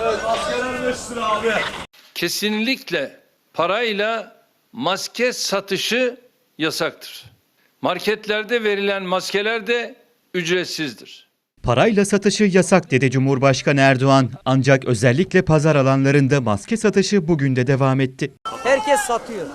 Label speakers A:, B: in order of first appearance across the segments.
A: Evet maskeler 5 lira abi.
B: kesinlikle parayla maske satışı yasaktır. Marketlerde verilen maskeler de ücretsizdir.
C: Parayla satışı yasak dedi Cumhurbaşkanı Erdoğan. Ancak özellikle pazar alanlarında maske satışı bugün de devam etti.
D: Herkes satıyor.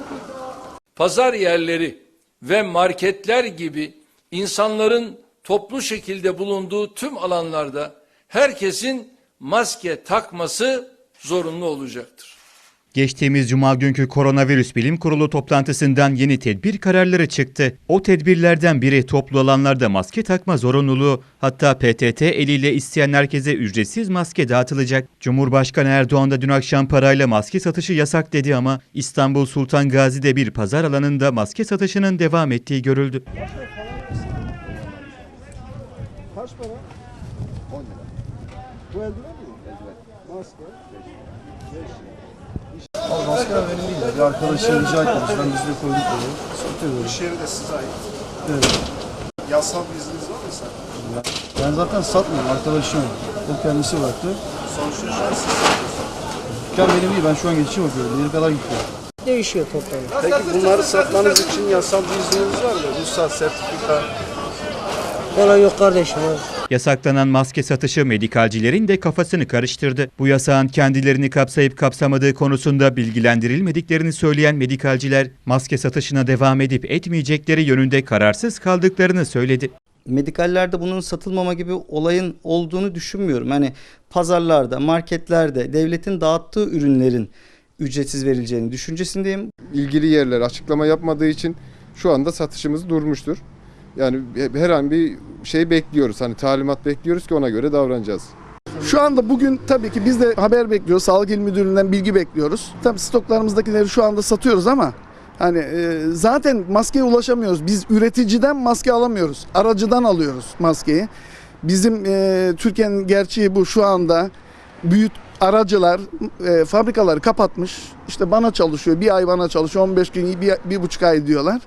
B: Pazar yerleri ve marketler gibi insanların toplu şekilde bulunduğu tüm alanlarda herkesin maske takması zorunlu olacaktır.
C: Geçtiğimiz cuma günkü Koronavirüs Bilim Kurulu toplantısından yeni tedbir kararları çıktı. O tedbirlerden biri toplu alanlarda maske takma zorunluluğu. Hatta PTT eliyle isteyen herkese ücretsiz maske dağıtılacak. Cumhurbaşkanı Erdoğan da dün akşam parayla maske satışı yasak dedi ama İstanbul Sultan Gazi'de bir pazar alanında maske satışının devam ettiği görüldü.
E: Kaç para? 10 lira. Bu eldiven mi? Eldiven. Maske? 5 lira. Abi maskeler benim değil ya. Bir arkadaşım rica etmiş. Ben biz de koyduk böyle. Satıyoruz.
F: İş yeri de size ait.
E: Evet.
F: Yasal bir izniniz var mı sen?
E: Ben zaten satmıyorum. Arkadaşım. O kendisi bıraktı.
F: Sonuçta şu an siz satıyorsunuz.
E: Dükkan benim değil. Ben şu an geçici bakıyorum. Yeri kadar gidiyor.
D: Değişiyor toplam.
F: Peki bunları satmanız için yasal bir izniniz var mı? Ruhsat, sertifika.
D: Falan yok kardeşim. abi.
C: Yasaklanan maske satışı medikalcilerin de kafasını karıştırdı. Bu yasağın kendilerini kapsayıp kapsamadığı konusunda bilgilendirilmediklerini söyleyen medikalciler maske satışına devam edip etmeyecekleri yönünde kararsız kaldıklarını söyledi.
G: medikallerde bunun satılmama gibi olayın olduğunu düşünmüyorum. Hani pazarlarda, marketlerde devletin dağıttığı ürünlerin ücretsiz verileceğini düşüncesindeyim.
H: ilgili yerler açıklama yapmadığı için şu anda satışımız durmuştur. Yani her an bir şey bekliyoruz. Hani talimat bekliyoruz ki ona göre davranacağız.
I: Şu anda bugün tabii ki biz de haber bekliyoruz. Sağlık İl Müdürlüğü'nden bilgi bekliyoruz. Tabii stoklarımızdakileri şu anda satıyoruz ama hani e, zaten maskeye ulaşamıyoruz. Biz üreticiden maske alamıyoruz. Aracıdan alıyoruz maskeyi. Bizim e, Türkiye'nin gerçeği bu şu anda. Büyük aracılar e, fabrikaları kapatmış. İşte bana çalışıyor. Bir ay bana çalışıyor. 15 gün, bir, bir buçuk ay diyorlar.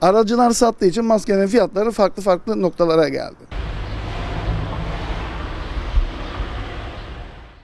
I: Aracılar sattığı için maskenin fiyatları farklı farklı noktalara geldi.